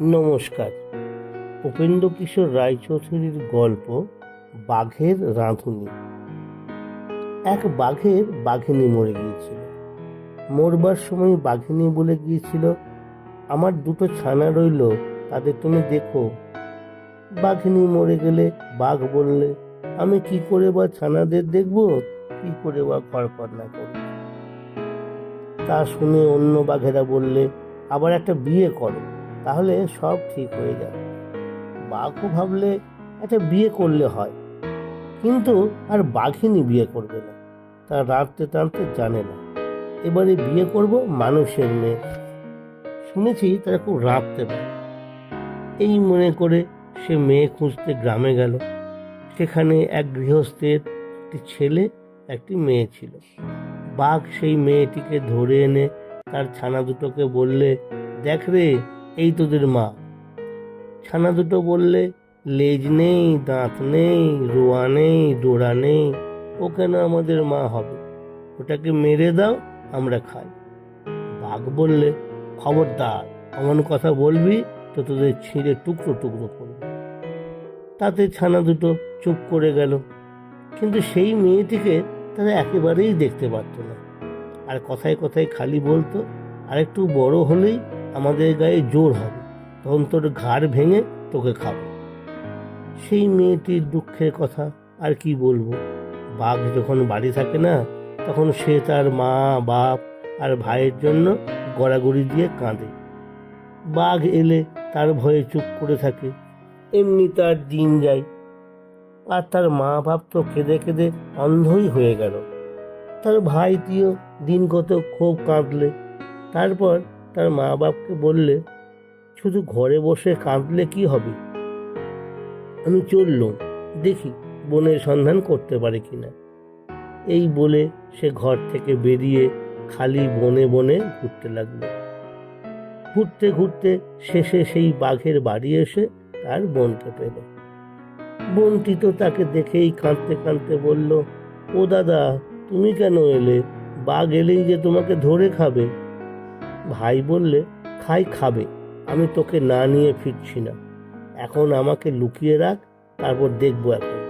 নমস্কার। উপেন্দ্র কিশোর রায়চৌধুরীর গল্প বাঘের রাঁধুনি। এক বাঘের বাঘিনী মরে গিয়েছিল। মরবার সময় বাঘিনী বলে গিয়েছিল, আমার দুটো ছানা রইল তাদের তুমি দেখো। বাঘিনী মরে গেলে বাঘ বললে, আমি কি করে বা ছানাদের দেখব? কি করে বা কড়কড় করব? তা শুনে অন্য বাঘেরা বললে, আবার একটা বিয়ে করো। তাহলে সব ঠিক হয়ে যাবে বাঘও ভাবলে একটা বিয়ে করলে হয়। কিন্তু আর বাঘিনী বিয়ে করবে না। তার রাঁধতে টানতে জানে না। এবারে বিয়ে করব মানুষের মেয়ে। শুনেছি তারা খুব রাঁধতে পারে। এই মনে করে সে মেয়ে খুঁজতে গ্রামে গেল। সেখানে এক গৃহস্থের একটি ছেলে, একটি মেয়ে ছিল। বাঘ সেই মেয়েটিকে ধরে এনে তার ছানা দুটোকে বললে, দেখ রে এই তোদের মা। ছানা দুটো বললে, লেজ নেই, দাঁত নেই, রোয়া নেই ডোরা নেই, ও কেন আমাদের মা হবে? ওটাকে মেরে দাও, আমরা খাই। বাঘ বললে, খবরদার এমন কথা বলবি তো তোদের ছিঁড়ে টুকরো টুকরো করবে। তাতে ছানা দুটো চুপ করে গেল। কিন্তু সেই মেয়েটিকে তারা একেবারেই দেখতে পারত না। আর কথায় কথায় খালি বলতো, আর একটু বড় হলেই আমাদের গায়ে জোর হবে তখন তোর ঘাড় ভেঙে তোকে খাব। সেই মেয়েটির দুঃখের কথা আর কি বলব? বাঘ যখন বাড়ি থাকে না, তখন সে তার মা, বাপ আর ভাইয়ের জন্য গড়াগড়ি দিয়ে কাঁদে। বাঘ এলে তার ভয়ে চুপ করে থাকে, এমনি তার দিন যায়। আর তার মা বাপ তো কেঁদে কেঁদে অন্ধই হয়ে গেল। তার ভাইটিও দিন কত খুব কাঁদলে। তারপর তার মা বাপকে বললে, শুধু ঘরে বসে কাঁদলে কি হবে? আমি চললুম, দেখি বনের সন্ধান করতে পারে কিনা। এই বলে সে ঘর থেকে বেরিয়ে খালি বনে বনে ঘুরতে লাগল। ঘুরতে ঘুরতে শেষে সেই বাঘের বাড়ি এসে তার বোনকে পেল। বোনটি তো তাকে দেখেই কাঁদতে কাঁদতে বলল, ও দাদা, তুমি কেন এলে? বাঘ এলেই যে তোমাকে ধরে খাবে। ভাই বললে, খাই, খাবে, আমি তোকে না নিয়ে ফিরছি না। এখন আমাকে লুকিয়ে রাখ, তারপর দেখব এখন।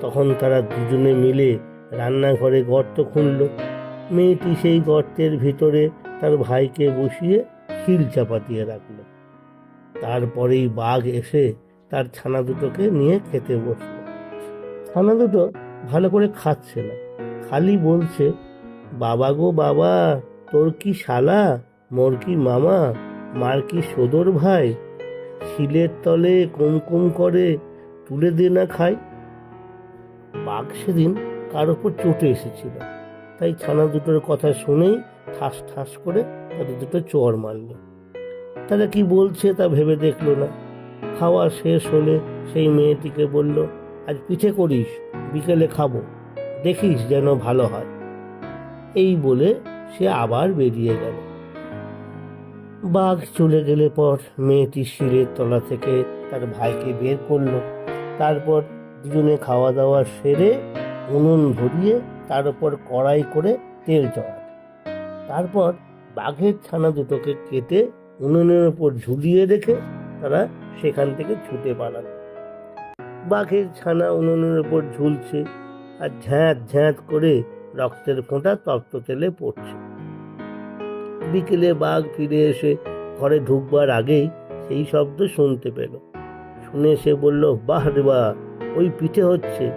তখন তারা দুজনে মিলে রান্নাঘরে গর্ত খুঁড়ল। মেয়েটি সেই গর্তের ভিতরে তার ভাইকে বসিয়ে হিল চাপা দিয়ে রাখল। তারপরেই বাঘ এসে তার ছানা দুটোকে নিয়ে খেতে বসল। ছানা দুটো ভালো করে খাচ্ছে না। খালি বলছে, বাবা গো, বাবা তোর কি শালা? মোর কি মামা? মার কি সদর ভাই? শিলের তলে কুমকুম করে তুলে দে না খাই। বাঘ সেদিন কার ওপর চটে এসেছিল। তাই ছানা দুটোর কথা শুনেই ঠাস ঠাস করে তাদের দুটো চর মারল। তারা কি বলছে তা ভেবে দেখল না। খাওয়া শেষ হলে সেই মেয়েটিকে বলল, আজ পিঠে করিস, বিকেলে খাব। দেখিস যেন ভালো হয়। এই বলে সে আবার বেরিয়ে গেল। বাঘ চলে গেলে পর মেয়েটি শিলের তলা থেকে তার ভাইকে বের করল। তারপর দুজনে খাওয়া দাওয়া সেরে উনুন ভরিয়ে তার উপর কড়াই করে তেল চড়াল। তারপর বাঘের ছানা দুটোকে কেটে উনুনের উপর ঝুলিয়ে রেখে তারা সেখান থেকে ছুটে পালাল। বাঘের ছানা উনুনের উপর ঝুলছে আর ঝ্যাঁত ঝ্যাঁত করে রক্তের ফোঁটা তপ্ত তেলে পড়ছে। বিকেলে বাঘ ফিরে এসে ঘরে ঢুকবার আগেই সেই শব্দ শুনতে পেল। শুনে সে বলল, বাহ রে বাহ, ওই পিঠে হচ্ছে।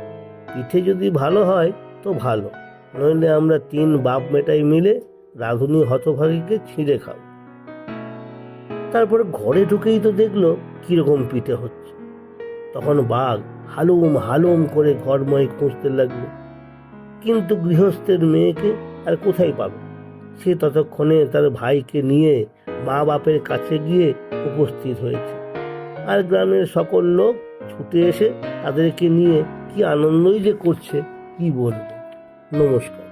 পিঠে যদি ভালো হয় তো ভালো, নইলে আমরা তিন বাপ মেটাই মিলে রাধুনী হতভাগীকে ছিঁড়ে খাব। তারপরে ঘরে ঢুকেই তো দেখল কীরকম পিঠে হচ্ছে। তখন বাঘ হালুম হালুম করে ঘরময় খুঁজতে লাগল। কিন্তু গৃহস্থের মেয়েকে আর কোথায় পাবে? সে ততক্ষণে তার ভাইকে নিয়ে মা বাপের কাছে গিয়ে উপস্থিত হয়েছে। আর গ্রামের সকল লোক ছুটে এসে তাদেরকে নিয়ে কি আনন্দই যে করছে, কি বলব? নমস্কার।